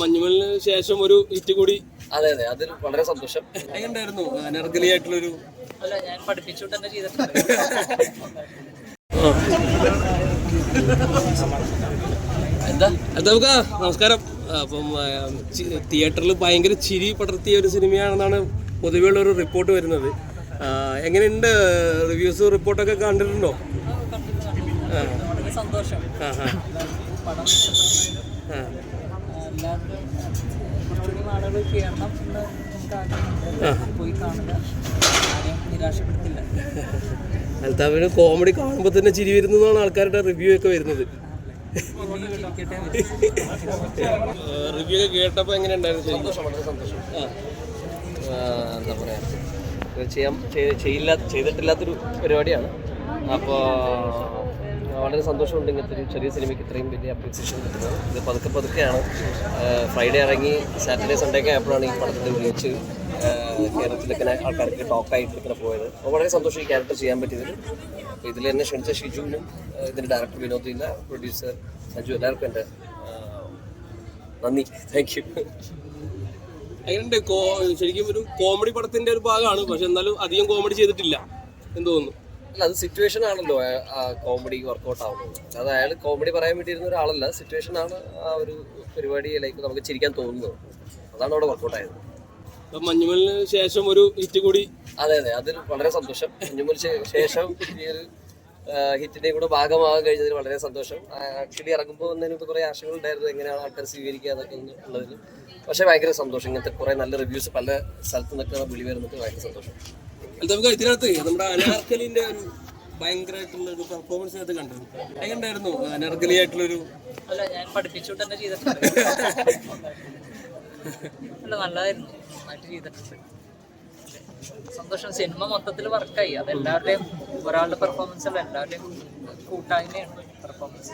മഞ്ഞുമലിന് ശേഷം ഒരു ഹിറ്റ് കൂടി. അതെ അതെ. അതിൽ വളരെ സന്തോഷം. എങ്ങനെയായിരുന്നു അനർഗലി ആയിട്ടുള്ളൊരു അല്ല ഞാൻ പഠിപ്പിച്ചുകൊണ്ട് തന്നെ ചെയ്തിട്ടുണ്ട്. എന്താ? നമുക്ക് നമസ്കാരം. അപ്പം തിയേറ്ററിൽ ഭയങ്കര ചിരി പടർത്തിയ ഒരു സിനിമയാണെന്നാണ് പൊതുവെയുള്ള ഒരു റിപ്പോർട്ട് വരുന്നത്. എങ്ങനെയുണ്ട്? റിവ്യൂസ് റിപ്പോർട്ടൊക്കെ കണ്ടിട്ടുണ്ടോ? വളരെ സന്തോഷം. ആ ആ. എല്ലാവരും കുറച്ചുകൂടി എന്ന് നമുക്ക് ആഗ്രഹമുണ്ട്. പോയി കാണുക. ആരെയും നിരാശപ്പെടുത്തില്ല. അൽത്താഫിന് കോമഡി കാണുമ്പോൾ തന്നെ ചിരി വരുന്നതാണ് ആൾക്കാരുടെ റിവ്യൂ ഒക്കെ വരുന്നത്. റിവ്യൂ ഒക്കെ കേട്ടപ്പോൾ എങ്ങനെയുണ്ടായിരുന്നു ശരിക്കും സന്തോഷം എന്താ പറയുക ചെയ്യാൻ ചെയ്തിട്ടില്ലാത്തൊരു പരിപാടിയാണ്. അപ്പോൾ വളരെ സന്തോഷമുണ്ട് ഇങ്ങനത്തെ ഒരു ചെറിയ സിനിമയ്ക്ക് ഇത്രയും വലിയ അപ്രീസിയേഷൻ കിട്ടുന്നത്. ഇത് പതുക്കെ പതുക്കെയാണ്. ഫ്രൈഡേ ഇറങ്ങി സാറ്റർഡേ സൺഡേ ഒക്കെ ആയപ്പോഴാണ് ഈ പടത്തിന്റെ വിളിച്ച് കേരളത്തിലൊക്കെ ആൾക്കാർക്ക് ടോക്കായിട്ട് ഇങ്ങനെ പോയത്. അപ്പോൾ വളരെ സന്തോഷം ഈ ക്യാരക്ടർ ചെയ്യാൻ പറ്റിയതിൽ. അപ്പോൾ ഇതിൽ എന്നെ ക്ഷണിച്ച ഷിജുവിനും ഇതിന്റെ ഡയറക്ടർ വിനോദ് ഇല്ല പ്രൊഡ്യൂസർ സജു എല്ലാവർക്കും എന്റെ നന്ദി. താങ്ക് യു എങ്ങനെയുണ്ട് ശരിക്കും ഒരു കോമഡി പടത്തിന്റെ ഒരു ഭാഗമാണ്. പക്ഷെ എന്നാലും അധികം കോമഡി ചെയ്തിട്ടില്ല എന്ന് തോന്നുന്നു. അല്ല അത് സിറ്റുവേഷൻ ആണല്ലോ. കോമഡി വർക്കൗട്ട് ആവുന്നത്. അത് അയാൾ കോമഡി പറയാൻ വേണ്ടി ഇരുന്ന ഒരാളല്ല. സിറ്റുവേഷൻ ആണ് ആ ഒരു പരിപാടി ലൈക്ക് നമുക്ക് ചിരിക്കാൻ തോന്നുന്നത്. അതാണ് അവിടെ വർക്കൗട്ട് ആയത്. മഞ്ഞുമലിന് ശേഷം ഒരു ഹിറ്റ് കൂടി. അതെ അതെ. അതിൽ വളരെ സന്തോഷം. മഞ്ഞുമലിന് ശേഷം ഈ ഒരു ഹിറ്റിന്റെ കൂടെ ഭാഗമാകാൻ കഴിഞ്ഞതിൽ വളരെ സന്തോഷം. ആക്ച്വലി ഇറങ്ങുമ്പോൾ വന്നതിന് കുറേ ആശങ്കകൾ ഉണ്ടായിരുന്നു. എങ്ങനെയാണ് ആൾക്കാർ സ്വീകരിക്കുക എന്നൊക്കെ ഉള്ളതിൽ. പക്ഷേ ഭയങ്കര സന്തോഷം. ഇങ്ങനത്തെ കുറേ നല്ല റിവ്യൂസ് പല സ്ഥലത്തു നിന്നൊക്കെ വിളി വരുന്നത് ഭയങ്കര സന്തോഷം. നമുക്ക് ഇതിനകത്ത് നമ്മുടെ അനാർക്കലിന്റെ ഭയങ്കരമായിട്ടുള്ള ഒരു പെർഫോമൻസ് അത് കണ്ടത് എങ്ങനെയായിരുന്നു അനാർക്കലി ആയിട്ടുള്ളൊരു അല്ല ഞാൻ പഠിപ്പിച്ചുകൊണ്ട് തന്നെ ചെയ്തിട്ടുണ്ട്. അല്ല നല്ലതായിരുന്നു. നന്നായിട്ട് ചെയ്തിട്ടുണ്ട്. സന്തോഷം. സിനിമ മൊത്തത്തിൽ വർക്കായി. അത് എല്ലാവരുടെയും ഒരാളുടെ പെർഫോമൻസ് അല്ല എല്ലാവരുടെയും കൂട്ടായ്മയാണ് പെർഫോമൻസ്